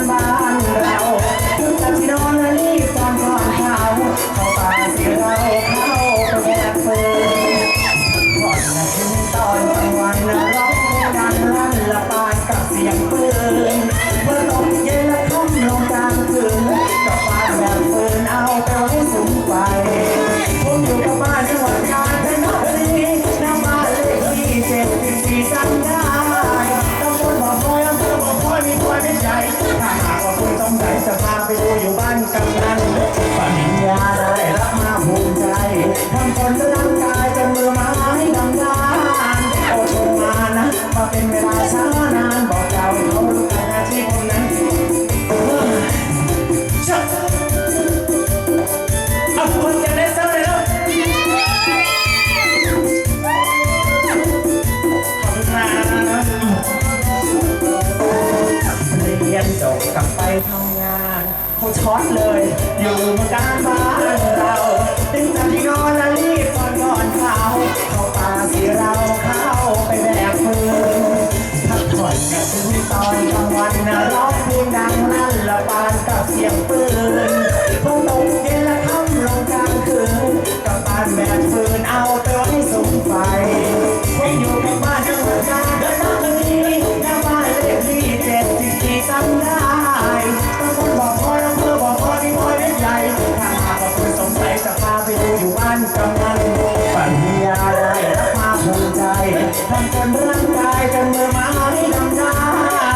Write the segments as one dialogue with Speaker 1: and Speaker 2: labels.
Speaker 1: านบ้านเราถึงกับที่นอนรีบตอนก่อนเขาเขาไปเสียเราเขาก็แอบเฟื่อก่อนจถึงตอนกลางวันร้องดังลั่นละปากับเสียงปืนเมื่อตกเย็นละค่ำลงกางคืนกับปานแบบปืนเอาไปไว้สูงไปผมอยู่กับบ้านจัวัดกาญจนบุรีหน้าบ้านเลขที่เจ็ดสี่จำได้ ไปทำงานเขาช็อตเลย อยู่กลางบ้านเราตึงจันที่นอนและรีบก่อนก่อนเขาเขาปาสีเราเข้าไปแบกปืนพักผ่อนกันที่ตอนกลางวันนะร้องเพลงดังนั่นละปานกับเสียงปืนพอตงเย็นละค่ำลงกลางคืนกับปานแบบปืนเอาเตอให้สมไฟานกำนันปัญญาได้รับมาภูมิใจทำจนร่างกายจนมือไม้ดำดา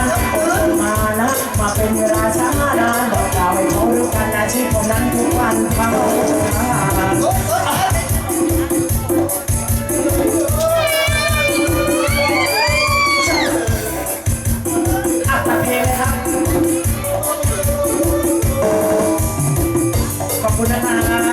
Speaker 1: นเกิดมานะมาเป็นราชานานบอกกล่าวให้เขารู้กันอาชีพคนนั้นทุกวันฟัง